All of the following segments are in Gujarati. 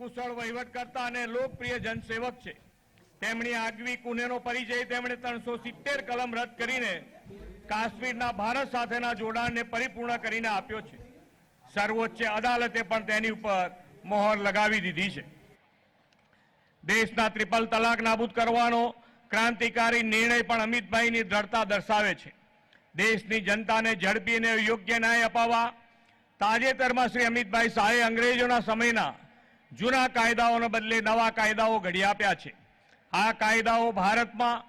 કુશળ વહીવટકર્તા અને લોકપ્રિય જનસેવક છે. તેમની આગવી કુનેનો પરિચય તેમણે ત્રણસો સિત્તેર કલમ રદ કરીને કાશ્મીરના ભારત સાથેના જોડાણને પરિપૂર્ણ કરીને આપ્યો છે. સર્વોચ્ચ અદાલતે પણ તેની ઉપર મોહર લગાવી દીધી છે. દેશના ત્રિપલ તલાક નાબૂદ કરવાનો ક્રાંતિકારી નિર્ણય પણ અમિતભાઈની દ્રઢતા દર્શાવે છે. દેશની જનતાને ઝડપી અને યોગ્ય ન્યાય અપાવવા તાજેતરમાં શ્રી અમિતભાઈ શાહે અંગ્રેજોના સમયના જૂના કાયદાઓને બદલે નવા કાયદાઓ ઘડી આપ્યા છે. આ કાયદાઓ ભારતમાં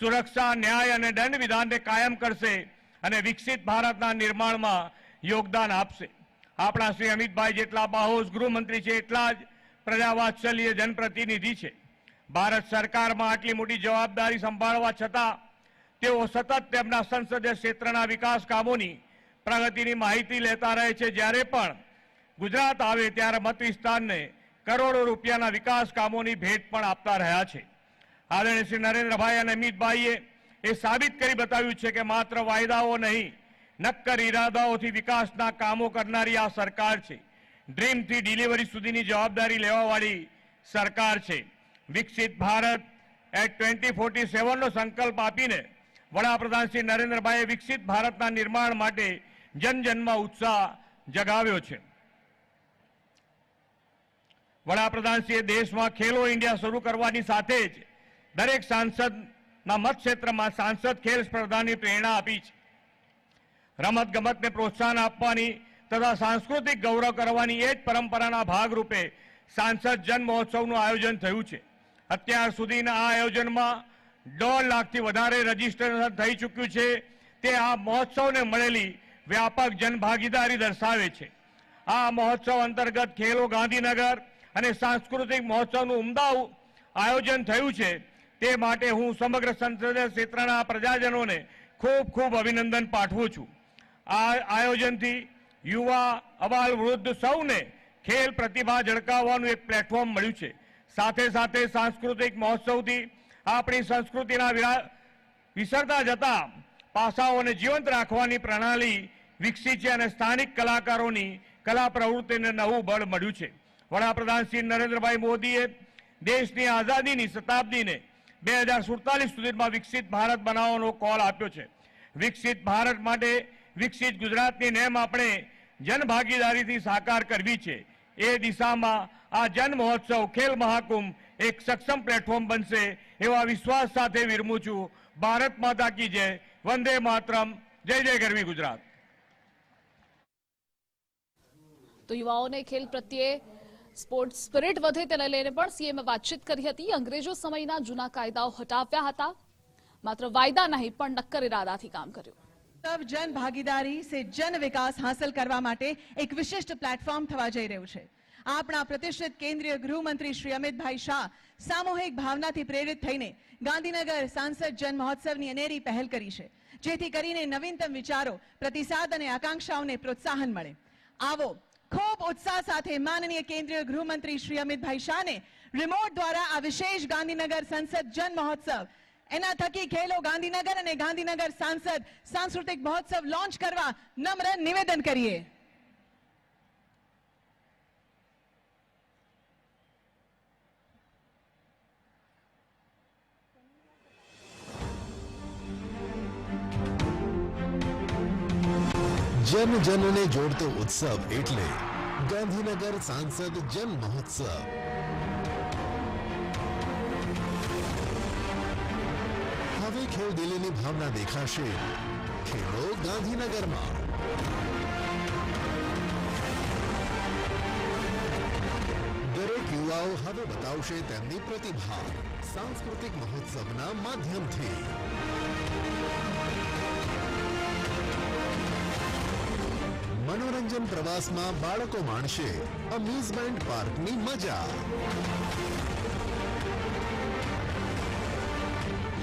સુરક્ષા, ન્યાય અને દંડ વિધાનને કાયમ કરશે અને વિકસિત ભારતના નિર્માણમાં યોગદાન આપશે. આપણા શ્રી અમિતભાઈ જેટલા બાહોશ ગૃહમંત્રી છે એટલા જ પ્રજાવાત્સલ્ય જનપ્રતિનિધિ છે. ભારત સરકારમાં આટલી મોટી જવાબદારી સંભાળવા છતાં તેઓ સતત તેમના સંસદીય ક્ષેત્રના વિકાસ કામોની પ્રગતિની માહિતી લેતા રહે છે. જ્યારે પણ ગુજરાત આવે ત્યારે મત વિસ્તારને કરોડો રૂપિયાના વિકાસ કામોની ભેટ પણ આપતા રહ્યા છે. આદરણીય શ્રી નરેન્દ્રભાઈ અને અમિતભાઈએ એ સાબિત કરી બતાવ્યું છે કે માત્ર વાયદાઓ નહીં, નક્કર ઈરાદાઓથી વિકાસના કામો કરનારી આ સરકાર છે. ડ્રીમથી ડિલિવરી સુધીની જવાબદારી લેવાવાળી સરકાર છે. વિકસિત ભારત એટ ટ્વેન્ટી ફોર્ટી સેવનનો સંકલ્પ આપીને વડાપ્રધાન શ્રી નરેન્દ્રભાઈએ વિકસિત ભારતના નિર્માણ માટે જનજનમાં ઉત્સાહ જગાવ્યો છે. વડાપ્રધાનશ્રીએ દેશમાં ખેલો ઇન્ડિયા શરૂ કરવાની સાથે જ દરેક સાંસદના મતક્ષેત્રમાં સાંસદ ખેલ સ્પર્ધાની પ્રેરણા આપી છે. રમત ગમતને પ્રોત્સાહન આપવાની તથા સાંસ્કૃતિક ગૌરવ કરવાની એ જ પરંપરાના ભાગરૂપે સાંસદ જન મહોત્સવનું આયોજન થયું છે. અત્યાર સુધીના આ આયોજનમાં દોઢ લાખથી વધારે રજીસ્ટ્રેશન થઈ ચૂક્યું છે. તે આ મહોત્સવને મળેલી વ્યાપક જનભાગીદારી દર્શાવે છે. આ મહોત્સવ અંતર્ગત ખેલો ગાંધીનગર અને સાંસ્કૃતિક મહોત્સવનું ઉમદા આયોજન થયું છે. તે માટે હું સમગ્ર સંસદીય ક્ષેત્રના પ્રજાજનોને ખૂબ ખૂબ અભિનંદન પાઠવું છું. આ આયોજનથી યુવા અબાલ વૃદ્ધ સૌને ખેલ પ્રતિભા ઝળકાવવાનું એક પ્લેટફોર્મ મળ્યું છે. સાથે સાથે સાંસ્કૃતિક મહોત્સવથી આપણી સંસ્કૃતિના વિસરતા જતા પાસાઓને જીવંત રાખવાની પ્રણાલી વિકસી છે અને સ્થાનિક કલાકારોની કલા પ્રવૃત્તિને નવું બળ મળ્યું છે. વડાપ્રધાન શ્રી નરેન્દ્રભાઈ મોદીએ દેશની આઝાદીની શતાબ્દીને બે હજાર સુડતાલીસ સુધીમાં વિકસિત ભારત બનાવવાનો કોલ આપ્યો છે. વિકસિત ભારત માટે વિકસિત ગુજરાતની નેમ આપણે જનભાગીદારીથી સાકાર કરવી છે. એ દિશામાં આ જન મહોત્સવ ખેલ મહાકુંભ એક સક્ષમ પ્લેટફોર્મ બનશે એવા વિશ્વાસ સાથે વિરમું છું. ભારત માતા કી જય. વંદે માતરમ. જય જય ગરવી ગુજરાત. તો યુવાઓને ખેલ પ્રત્યે સ્પોર્ટ્સ સ્પિરિટ વધે તેને લઈને પણ સીએમએ વાતચીત કરી હતી. અંગ્રેજો સમયના જૂના કાયદાઓ હટાવ્યા હતા. માત્ર વાયદા નહીં, પણ નક્કર ઇરાદાથી કામ કર્યું. તબ જન ભાગીદારી સે જન વિકાસ હાંસલ કરવા માટે એક વિશિષ્ટ પ્લેટફોર્મ થવા જઈ રહ્યું છે. આપણા પ્રતિષ્ઠિત કેન્દ્રીય ગૃહમંત્રી શ્રી અમિતભાઈ શાહ સામૂહિક ભાવનાથી પ્રેરિત થઈને ગાંધીનગર સાંસદ જન મહોત્સવની અનેરી પહેલ કરી છે, જેથી કરીને નવીનતમ વિચારો, પ્રતિસાદ અને આકાંક્ષાઓને પ્રોત્સાહન મળે. આવો ખૂબ ઉત્સાહ સાથે માનનીય કેન્દ્રીય ગૃહમંત્રી શ્રી અમિતભાઈ શાહને રિમોટ દ્વારા આ વિશેષ ગાંધીનગર સંસદ જન મહોત્સવ. એના થકી ખેલો ગાંધીનગર અને ગાંધીનગર સાંસદ સાંસ્કૃતિક મહોત્સવ લોન્ચ કરવા નમ્ર નિવેદન કરીએ. જન જનને જોડતો ઉત્સવ એટલે ગાંધીનગર સાંસદ જન મહોત્સવ. હવે ખેલદિલીની ભાવના દેખાશે ખેડો ગાંધીનગરમાં. દરેક યુવાઓ હવે બતાવશે તેમની પ્રતિભા સાંસ્કૃતિક મહોત્સવના માધ્યમથી. મનોરંજન પ્રવાસમાં બાળકો માણશે. અમ્યુઝમેન્ટ પાર્કની મજા.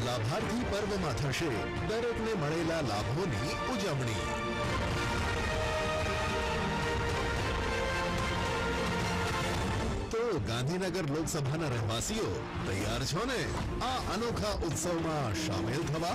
લાભાર્થી પર્વમાં થશે. દરેકને મળેલા લાભોની ઉજવણી. તો ગાંધીનગર લોકસભાના રહેવાસીઓ, તૈયાર છો ને? આ અનોખા ઉત્સવમાં સામેલ થવા?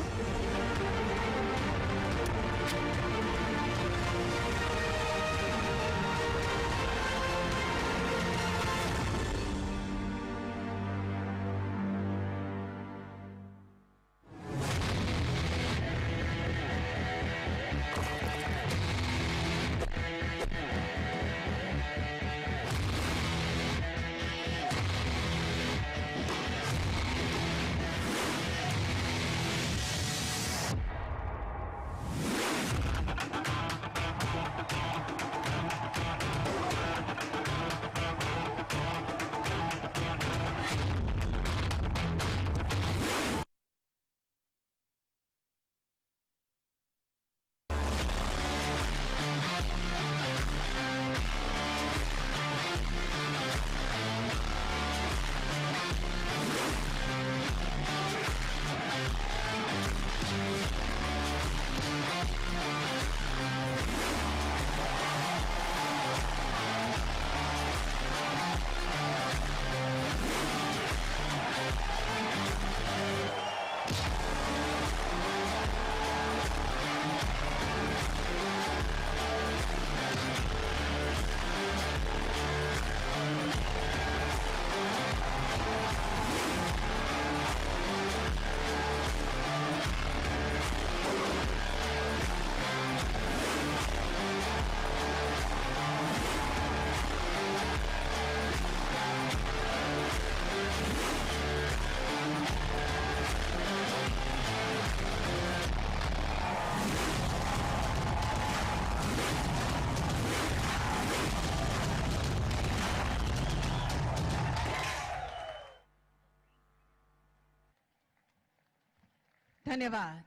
ધન્યવાદ.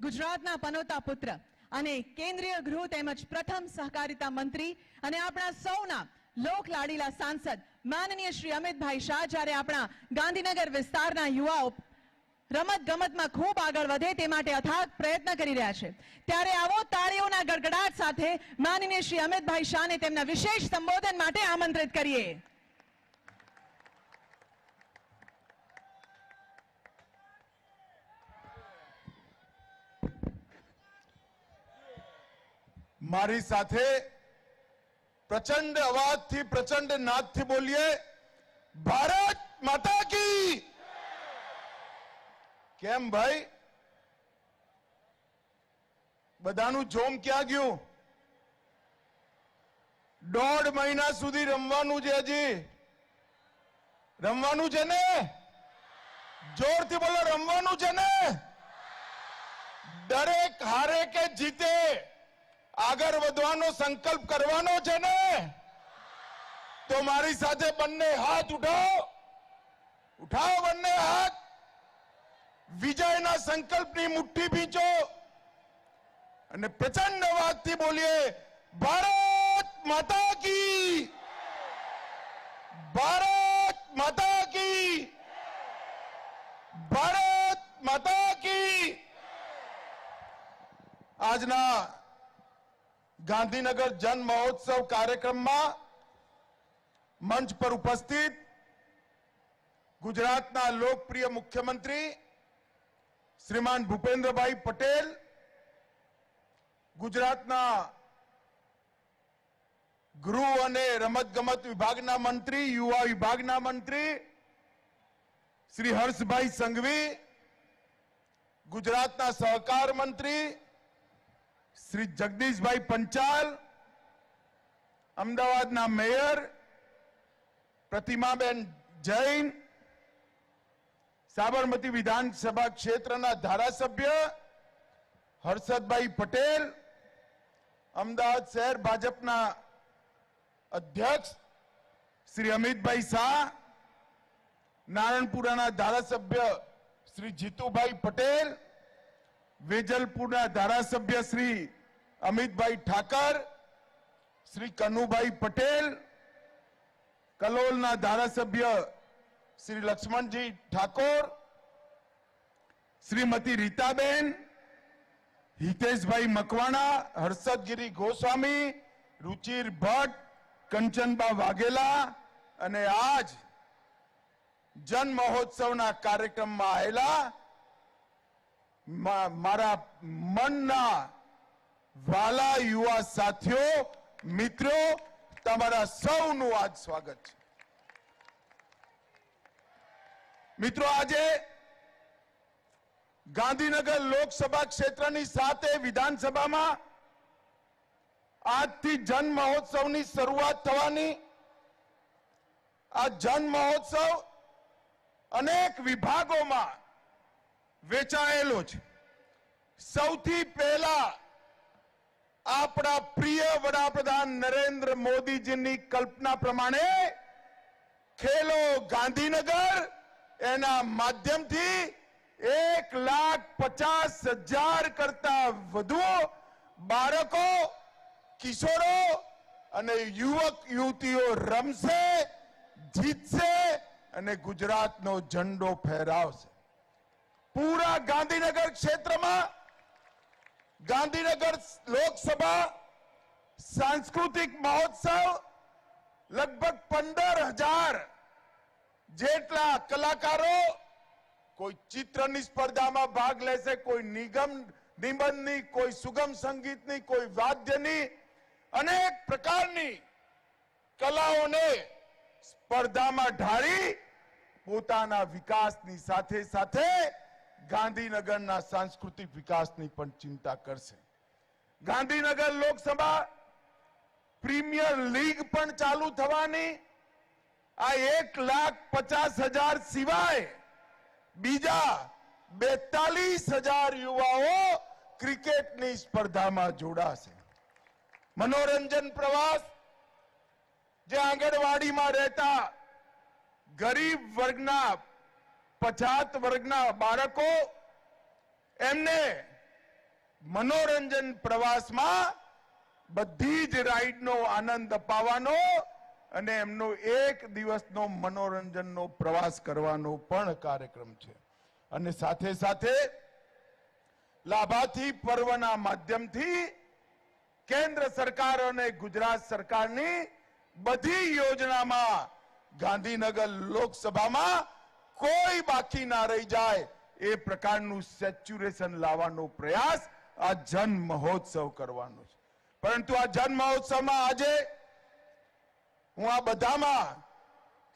ગુજરાતના પનોતા પુત્ર અને કેન્દ્રીય ગૃહ તેમજ પ્રથમ સહકારિતા મંત્રી અને આપણા સૌના લોક લાડીલા સાંસદ માનનીય શ્રી અમિતભાઈ શાહ જ્યારે આપણા ગાંધીનગર વિસ્તારના યુવાઓ રમત ગમતમાં ખૂબ આગળ વધે તે માટે અથાગ પ્રયત્ન કરી રહ્યા છે. ત્યારે આવો તાળીઓના ગડગડાટ સાથે માનનીય શ્રી અમિતભાઈ શાહને તેમના વિશેષ સંબોધન માટે આમંત્રિત કરીએ. મારી સાથે પ્રચંડ અવાજથી, પ્રચંડ નાદથી બોલીએ. ભારત માતા કી! કેમ ભાઈ? બધાનું જોમ ક્યાં ગયું? દોઢ મહિના સુધી રમવાનું છે હજી. રમવાનું છે ને? જોરથી બોલો, રમવાનું છે ને? દરેક હારે કે જીતે? આગળ વધવાનો સંકલ્પ કરવાનો છે ને, તો મારી સાથે બંને હાથ ઉઠાવો ઉઠાવો બંને હાથ. વિજયના સંકલ્પની મુઠ્ઠી ભીંચો અને પ્રચંડ અવાજથી બોલીએ, ભારત માતા કી, ભારત માતા કી, ભારત માતા કી. આજના ગાંધીનગર જન મહોત્સવ કાર્યક્રમમાં મંચ પર ઉપસ્થિત ગુજરાતના લોકપ્રિય મુખ્યમંત્રી શ્રીમાન ભૂપેન્દ્રભાઈ પટેલ, ગુજરાતના ગૃહ અને રમતગમત વિભાગના મંત્રી, યુવા વિભાગના મંત્રી શ્રી હર્ષભાઈ સંઘવી, ગુજરાતના સહકાર મંત્રી શ્રી જગદીશભાઈ પંચાલ, અમદાવાદના મેયર, પ્રતિમાબેન જૈન, સાબરમતી વિધાનસભા ક્ષેત્રના ધારાસભ્ય હર્ષદભાઈ પટેલ, અમદાવાદ શહેર ભાજપના અધ્યક્ષ શ્રી અમિતભાઈ શાહ, નારણપુરાના ધારાસભ્ય શ્રી જીતુભાઈ પટેલ વેજલપુરના ધારાસભ્ય શ્રી અમિતભાઈ ઠાકર, શ્રી કનુભાઈ પટેલ, કલોલના ધારાસભ્ય શ્રી લક્ષ્મણજી ઠાકોર, શ્રીમતી રીતાબેન, હિતેશભાઈ મકવાણા, હર્ષદગીરી ગોસ્વામી, રુચિર ભટ્ટ, કંચનબા વાઘેલા અને આજ જન મહોત્સવના કાર્યક્રમમાં આવેલા મારા મનના વાલા યુવા સાથીઓ, મિત્રો, તમારા સૌનું આજ સ્વાગત છે. મિત્રો, આજે ગાંધીનગર લોકસભા ક્ષેત્રની સાથે વિધાનસભામાં આજથી જન મહોત્સવની શરૂઆત થવાની. આ જન મહોત્સવ અનેક વિભાગોમાં વેચાયેલો છે. સૌથી પહેલા આપણા પ્રિય વડાપ્રધાન નરેન્દ્ર મોદીજીની કલ્પના પ્રમાણે ખેલો ગાંધીનગર, એના માધ્યમથી એક લાખ પચાસ હજાર કરતા વધુ બાળકો, કિશોરો અને યુવક, યુવતીઓ રમશે, જીતશે અને ગુજરાતનો ઝંડો ફહેરાવશે પૂરા ગાંધીનગર ક્ષેત્રમાં ગાંધીનગર લોકસભા સાંસ્કૃતિક મહોત્સવ લગભગ પંદર હજાર જેટલા કલાકારો કોઈ ચિત્રની સ્પર્ધામાં ભાગ લેશે, કોઈ નિગમ નિબંધની, કોઈ સુગમ સંગીતની, કોઈ વાદ્યની અનેક પ્રકારની કલાઓને સ્પર્ધામાં ઢાળી પોતાના વિકાસની સાથે સાથે ગાંધીનગરના સાંસ્કૃતિક વિકાસની પણ ચિંતા કરશે. ગાંધીનગર લોકસભા પ્રીમિયર લીગ પણ ચાલુ થવાની. આ એક લાખ પચાસ હજાર સિવાય બીજા બેતાલીસ હજાર યુવાઓ ક્રિકેટની સ્પર્ધામાં જોડાશે. મનોરંજન પ્રવાસ જે આંગણવાડીમાં રહેતા ગરીબ વર્ગના પછાત વર્ગના બાળકો એમને મનોરંજન પ્રવાસમાં બધી જ રાઈડનો આનંદ અપાવવાનો અને એમનો એક દિવસનો મનોરંજનનો પ્રવાસ કરવાનો પણ કાર્યક્રમ છે. અને સાથે સાથે લાભાર્થી પર્વના માધ્યમથી કેન્દ્ર સરકાર અને ગુજરાત સરકારની બધી યોજનામાં ગાંધીનગર લોકસભામાં કોઈ બાકી ના રહી જાય. એ પ્રકારનું સેચ્યુરેશન લાવવાનો પ્રયાસ આ જન મહોત્સવ કરવાનો છે. પરંતુ આ જન મહોત્સવમાં આજે હું આ બધામાં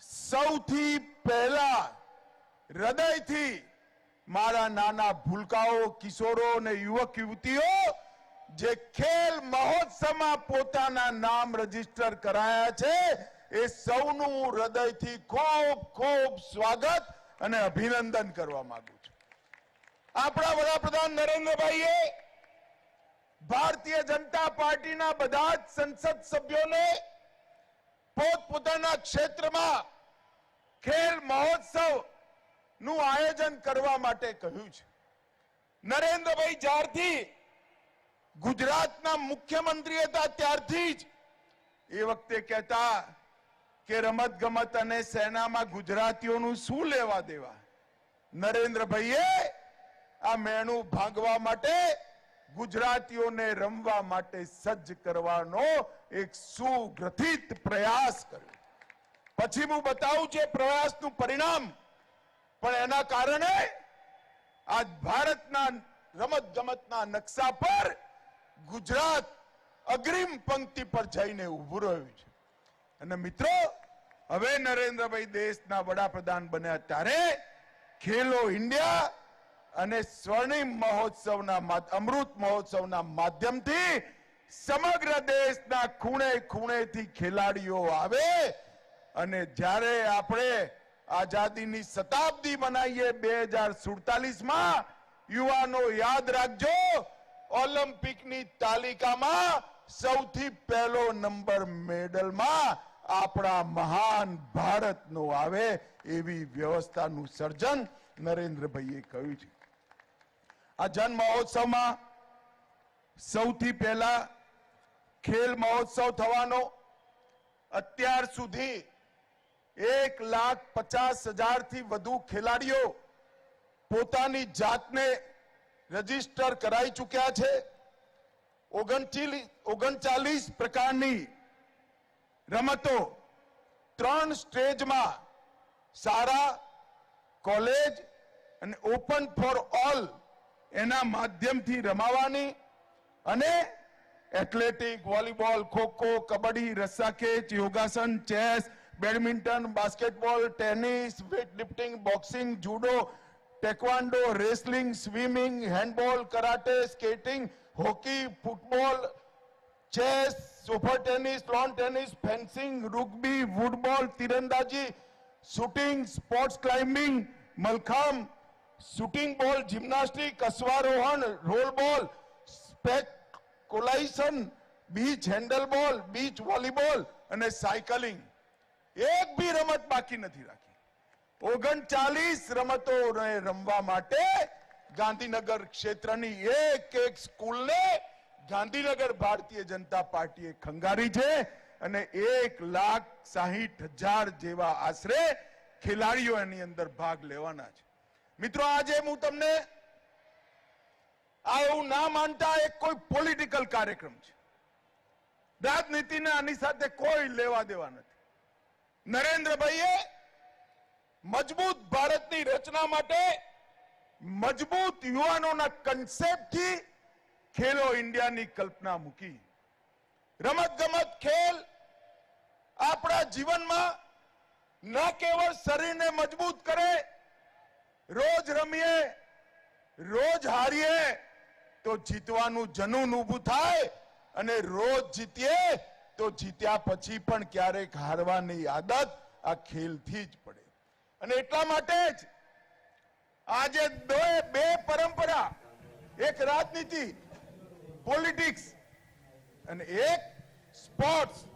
સૌથી પહેલા હૃદયથી મારા નાના ભૂલકાઓ, કિશોરો અને યુવક, યુવતીઓ જે ખેલ મહોત્સવમાં પોતાના નામ રજિસ્ટર કરાયા છે એ સૌનું હું હૃદયથી ખૂબ ખૂબ સ્વાગત અને અભિનંદન કરવા માંગુ છું. આપણા વડાપ્રધાન નરેન્દ્રભાઈએ ભારતીય જનતા પાર્ટીના બધા જ સંસદ સભ્યોને પોતપોતાના ક્ષેત્રમાં ખેલ મહોત્સવનું આયોજન કરવા માટે કહ્યું છે. નરેન્દ્રભાઈ જ્યારથી ગુજરાતના મુખ્યમંત્રી હતા ત્યારથી જ એ વખતે કહેતા કે રમત ગમત અને સેનામાં ગુજરાતીઓનું શું લેવા દેવા? નરેન્દ્રભાઈએ આ મેણું ભાંગવા માટે, ગુજરાતીઓને રમવા માટે સજ્જ કરવાનો એક સુગ્રથિત પ્રયાસ કર્યો. પછી હું બતાવું છે પ્રયાસનું પરિણામ. પણ એના કારણે આજ ભારતના રમત ગમતના નકશા પર ગુજરાત અગ્રિમ પંક્તિ પર જઈને ઉભું રહ્યું છે. અને મિત્રો હવે નરેન્દ્રભાઈ દેશના વડાપ્રધાન બન્યા ત્યારે ખેલો ઇન્ડિયા અને સ્વર્ણિમ મહોત્સવના અમૃત મહોત્સવના માધ્યમથી સમગ્ર દેશના ખૂણે ખૂણેથી ખેલાડીઓ આવે અને જ્યારે આપણે આઝાદીની શતાબ્દી મનાવીએ બે હજાર સુડતાલીસમાં યુવાનો યાદ રાખજો, ઓલિમ્પિકની તાલિકામાં સૌથી પહેલો નંબર મેડલમાં આપણા મહાન ભારતનો આવે એવી વ્યવસ્થાનું સર્જન નરેન્દ્રભાઈએ કહ્યું છે. આ જન મહોત્સવમાં સૌથી પહેલા ખેલ મહોત્સવ થવાનો અત્યાર સુધી એક લાખ પચાસ હજારથી વધુ ખેલાડીઓ પોતાની જાતને રજિસ્ટર કરાઈ ચૂક્યા છે. ઓગણચાલીસ પ્રકારની રમતો. ત્રણ સ્ટેજમાં સારા કોલેજ અને ઓપન ફોર ઓલ એના માધ્યમથી રમાવાની અને એથ્લેટિક, વોલીબોલ, ખોખો, કબડ્ડી રસ્સાખેચ યોગાસન, chess, badminton, basketball, tennis, weightlifting, boxing, judo, taekwondo, wrestling, swimming, handball, karate, skating, hockey, football, chess soft tennis lawn tennis fencing rugby football તીરંદાજી shooting sports climbing mallakhamb shooting ball gymnastic અશ્વારોહણ roll ball સ્પેકોલાઇઝન બીચ હેન્ડલ બોલ બીચ વોલીબોલ અને સાયકલિંગ એક બી રમત બાકી નથી રાખી. ઓગણચાલીસ રમતો રમવા માટે ગાંધીનગર ક્ષેત્રની એક એક સ્કૂલને ગાંધીનગર ભારતીય જનતા પાર્ટીએ ખંગારી છે અને એક લાખ સાહીઠ હજાર જેવા આશરે ખેલાડીઓ એની અંદર ભાગ લેવાના છે. મિત્રો, આજે હું તમને આ એવું ના માનતા એક કોઈ પોલિટિકલ કાર્યક્રમ છે. રાજનીતિને આની સાથે કોઈ લેવા દેવા નથી. નરેન્દ્રભાઈએ મજબૂત ભારતની રચના માટે મજબૂત યુવાનોના કન્સેપ્ટથી ખેલો ઇન્ડિયાની કલ્પના મૂકી. રમત ગમત ખેલ આપણા જીવનમાં ન કેવળ શરીરને મજબૂત કરે, રોજ રમીએ, રોજ હારીએ, તો જીતવાનું જનૂન ઊભું થાય અને રોજ જીતીએ, તો જીત્યા પછી પણ ક્યારેક હારવાની આદત આ ખેલથી જ પડે. અને એટલા માટે જ આજે બે પરંપરા, એક રાજનીતિ પોલિટિક્સ અને એક સ્પોર્ટ્સ